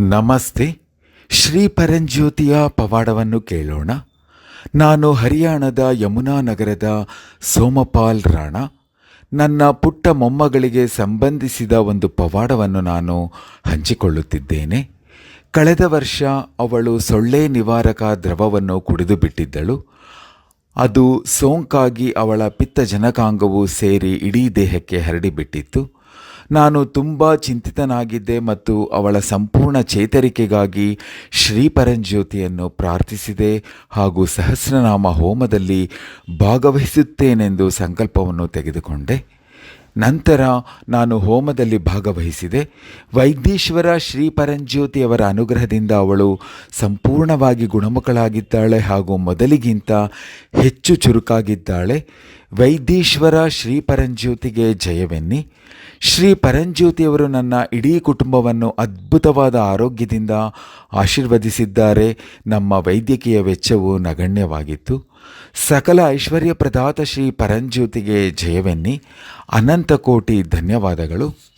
ನಮಸ್ತೆ. ಶ್ರೀ ಪರಂಜ್ಯೋತಿಯ ಪವಾಡವನ್ನು ಕೇಳೋಣ. ನಾನು ಹರಿಯಾಣದ ಯಮುನಾ ನಗರದ ಸೋಮಪಾಲ್ ರಾಣ. ನನ್ನ ಪುಟ್ಟ ಮೊಮ್ಮಗಳಿಗೆ ಸಂಬಂಧಿಸಿದ ಒಂದು ಪವಾಡವನ್ನು ನಾನು ಹಂಚಿಕೊಳ್ಳುತ್ತಿದ್ದೇನೆ. ಕಳೆದ ವರ್ಷ ಅವಳು ಸೊಳ್ಳೆ ನಿವಾರಕ ದ್ರವವನ್ನು ಕುಡಿದು ಬಿಟ್ಟಿದ್ದಳು ಅದು ಸೋಂಕಾಗಿ ಅವಳ ಪಿತ್ತಜನಕಾಂಗವು ಸೇರಿ ಇಡೀ ದೇಹಕ್ಕೆ ಹರಡಿಬಿಟ್ಟಿತ್ತು. ನಾನು ತುಂಬ ಚಿಂತಿತನಾಗಿದ್ದೆ ಮತ್ತು ಅವಳ ಸಂಪೂರ್ಣ ಚೇತರಿಕೆಗಾಗಿ ಶ್ರೀ ಪರಂಜ್ಯೋತಿಯನ್ನು ಪ್ರಾರ್ಥಿಸಿದೆ ಹಾಗೂ ಸಹಸ್ರನಾಮ ಹೋಮದಲ್ಲಿ ಭಾಗವಹಿಸುತ್ತೇನೆಂದು ಸಂಕಲ್ಪವನ್ನು ತೆಗೆದುಕೊಂಡೆ. ನಂತರ ನಾನು ಹೋಮದಲ್ಲಿ ಭಾಗವಹಿಸಿದೆ. ವೈದ್ಯೇಶ್ವರ ಶ್ರೀ ಪರಂಜ್ಯೋತಿಯವರ ಅನುಗ್ರಹದಿಂದ ಅವಳು ಸಂಪೂರ್ಣವಾಗಿ ಗುಣಮುಖಳಾಗಿದ್ದಾಳೆ ಹಾಗೂ ಮೊದಲಿಗಿಂತ ಹೆಚ್ಚು ಚುರುಕಾಗಿದ್ದಾಳೆ. ವೈದ್ಯೇಶ್ವರ ಶ್ರೀ ಪರಂಜ್ಯೋತಿಗೆ ಜಯವೆನ್ನಿ. ಶ್ರೀ ಪರಂಜ್ಯೋತಿಯವರು ನನ್ನ ಇಡೀ ಕುಟುಂಬವನ್ನು ಅದ್ಭುತವಾದ ಆರೋಗ್ಯದಿಂದ ಆಶೀರ್ವದಿಸಿದ್ದಾರೆ. ನಮ್ಮ ವೈದ್ಯಕೀಯ ವೆಚ್ಚವು ನಗಣ್ಯವಾಗಿತ್ತು. ಸಕಲ ಐಶ್ವರ್ಯ ಪ್ರದಾತ ಶ್ರೀ ಪರಂಜ್ಯೋತಿಗೆ ಜಯವೆನ್ನಿ. ಅನಂತ ಕೋಟಿ ಧನ್ಯವಾದಗಳು.